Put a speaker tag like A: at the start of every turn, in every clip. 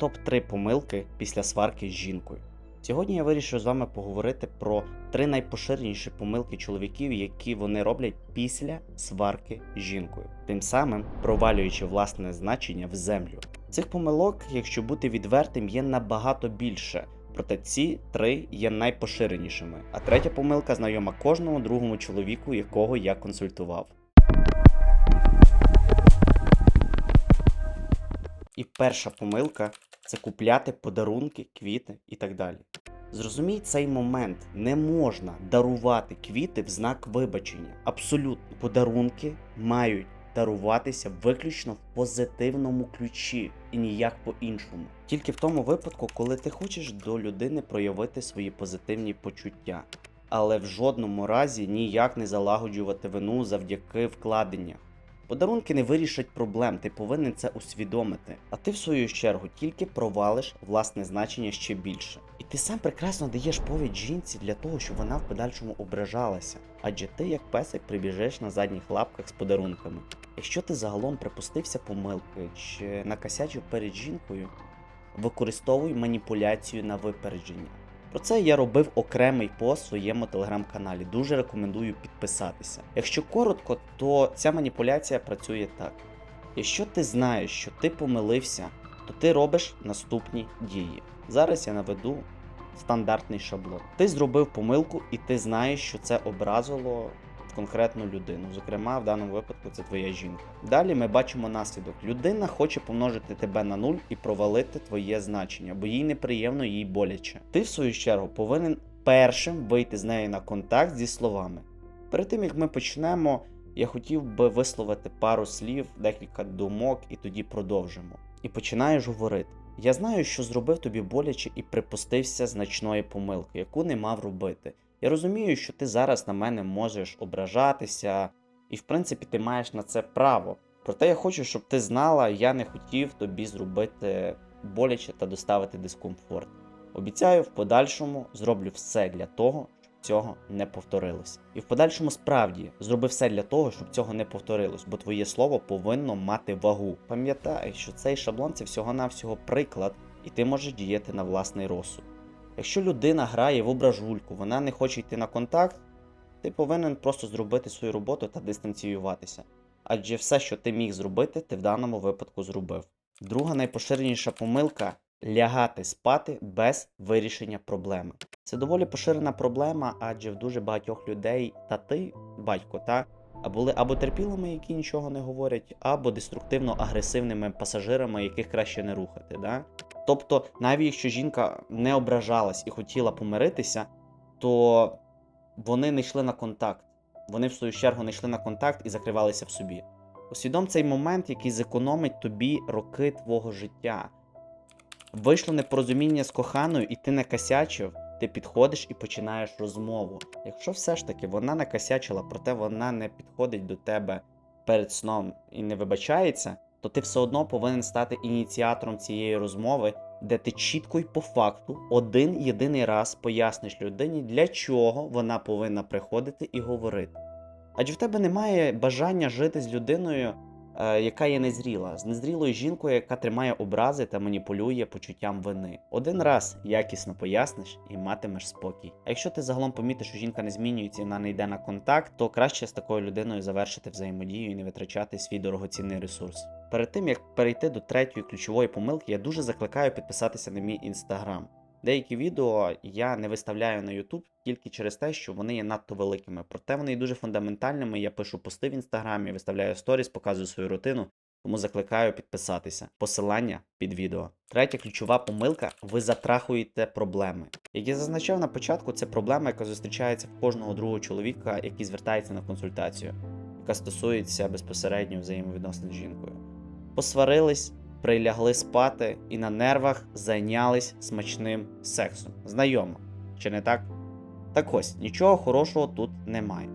A: топ-3 помилки після сварки з жінкою. Сьогодні я вирішив з вами поговорити про три найпоширеніші помилки чоловіків, які вони роблять після сварки з жінкою, тим самим провалюючи власне значення в землю. Цих помилок, якщо бути відвертим, є набагато більше. Проте ці три є найпоширенішими. А третя помилка знайома кожному другому чоловіку, якого я консультував. І перша помилка це купляти подарунки, квіти і так далі. Зрозумій цей момент, не можна дарувати квіти в знак вибачення. Абсолютно, подарунки мають даруватися виключно в позитивному ключі і ніяк по-іншому. Тільки в тому випадку, коли ти хочеш до людини проявити свої позитивні почуття, але в жодному разі ніяк не залагоджувати вину завдяки вкладеннях. Подарунки не вирішать проблем, ти повинен це усвідомити. А ти, в свою чергу, тільки провалиш власне значення ще більше. І ти сам прекрасно даєш повідь жінці для того, щоб вона в подальшому ображалася. Адже ти, як песик, прибіжеш на задніх лапках з подарунками. Якщо ти загалом припустився помилки чи накосячив перед жінкою, використовуй маніпуляцію на випередження. Про це я робив окремий пост в своєму телеграм-каналі. Дуже рекомендую підписатися. Якщо коротко, то ця маніпуляція працює так: якщо ти знаєш, що ти помилився, то ти робиш наступні дії. Зараз я наведу стандартний шаблон. Ти зробив помилку, і ти знаєш, що це образило конкретну людину. Зокрема, в даному випадку це твоя жінка. Далі ми бачимо наслідок. Людина хоче помножити тебе на нуль і провалити твоє значення, бо їй неприємно, їй боляче. Ти, в свою чергу, повинен першим вийти з нею на контакт зі словами. Перед тим як ми почнемо, я хотів би висловити пару слів, декілька думок, і тоді продовжимо. І починаєш говорити. Я знаю, що зробив тобі боляче і припустився значної помилки, яку не мав робити. Я розумію, що ти зараз на мене можеш ображатися, і в принципі ти маєш на це право. Проте я хочу, щоб ти знала, я не хотів тобі зробити боляче та доставити дискомфорт. Обіцяю, в подальшому зроблю все для того, щоб цього не повторилось. І в подальшому справді зроби все для того, щоб цього не повторилось, бо твоє слово повинно мати вагу. Пам'ятай, що цей шаблон це всього-навсього приклад, і ти можеш діяти на власний розсуд. Якщо людина грає в ображульку, вона не хоче йти на контакт, ти повинен просто зробити свою роботу та дистанціюватися. Адже все, що ти міг зробити, ти в даному випадку зробив. Друга найпоширеніша помилка лягати спати без вирішення проблеми. Це доволі поширена проблема, адже в дуже багатьох людей та ти, батько, та були або терпілими, які нічого не говорять, або деструктивно-агресивними пасажирами, яких краще не рухати. Да? Тобто, навіть якщо жінка не ображалась і хотіла помиритися, то вони не йшли на контакт. Вони, в свою чергу, не йшли на контакт і закривалися в собі. Усвідом цей момент, який зекономить тобі роки твого життя. Вийшло непорозуміння з коханою, і ти не косячив, ти підходиш і починаєш розмову. Якщо все ж таки вона накосячила, проте вона не підходить до тебе перед сном і не вибачається, то ти все одно повинен стати ініціатором цієї розмови, де ти чітко й по факту один єдиний раз поясниш людині, для чого вона повинна приходити і говорити. Адже в тебе немає бажання жити з людиною, яка є незріла, з незрілою жінкою, яка тримає образи та маніпулює почуттям вини. Один раз якісно поясниш і матимеш спокій. А якщо ти загалом помітиш, що жінка не змінюється і вона не йде на контакт, то краще з такою людиною завершити взаємодію і не витрачати свій дорогоцінний ресурс. Перед тим як перейти до третьої ключової помилки, я дуже закликаю підписатися на мій інстаграм. Деякі відео я не виставляю на YouTube тільки через те, що вони є надто великими. Проте вони є дуже фундаментальними. Я пишу пости в інстаграмі, виставляю сторіс, показую свою рутину. Тому закликаю підписатися. Посилання під відео. Третя ключова помилка: ви затрахуєте проблеми. Як я зазначав на початку, це проблема, яка зустрічається в кожного другого чоловіка, який звертається на консультацію, яка стосується безпосередньо взаємовідносин з жінкою. Посварились, прилягли спати і на нервах зайнялись смачним сексом. Знайомо, чи не так? Так ось, нічого хорошого тут немає.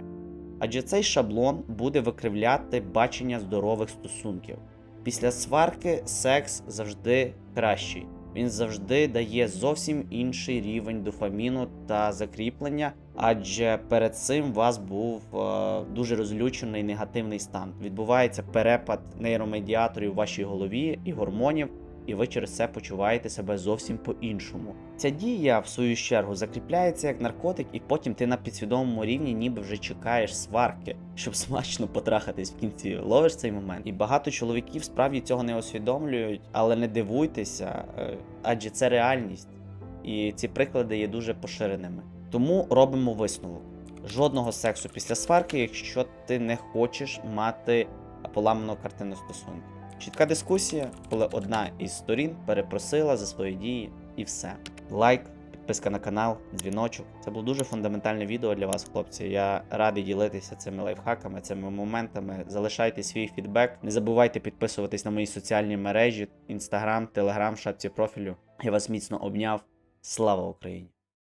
A: Адже цей шаблон буде викривляти бачення здорових стосунків. Після сварки секс завжди кращий. Він завжди дає зовсім інший рівень дофаміну та закріплення, адже перед цим у вас був е, дуже розлючений негативний стан. Відбувається перепад нейромедіаторів в вашій голові і гормонів, і ви через це почуваєте себе зовсім по-іншому. Ця дія, в свою чергу, закріпляється як наркотик, і потім ти на підсвідомому рівні ніби вже чекаєш сварки, щоб смачно потрахатись в кінці. Ловиш цей момент. І багато чоловіків справді цього не усвідомлюють, але не дивуйтеся, е, адже це реальність. І ці приклади є дуже поширеними. Тому робимо висновок. Жодного сексу після сварки, якщо ти не хочеш мати поламану картину стосунків. Чітка дискусія, коли одна із сторін перепросила за свої дії і все. Лайк, підписка на канал, дзвіночок. Це було дуже фундаментальне відео для вас, хлопці. Я радий ділитися цими лайфхаками, цими моментами. Залишайте свій фідбек. Не забувайте підписуватись на мої соціальні мережі: Інстаграм, Телеграм, шапці профілю. Я вас міцно обняв. Слава Україні!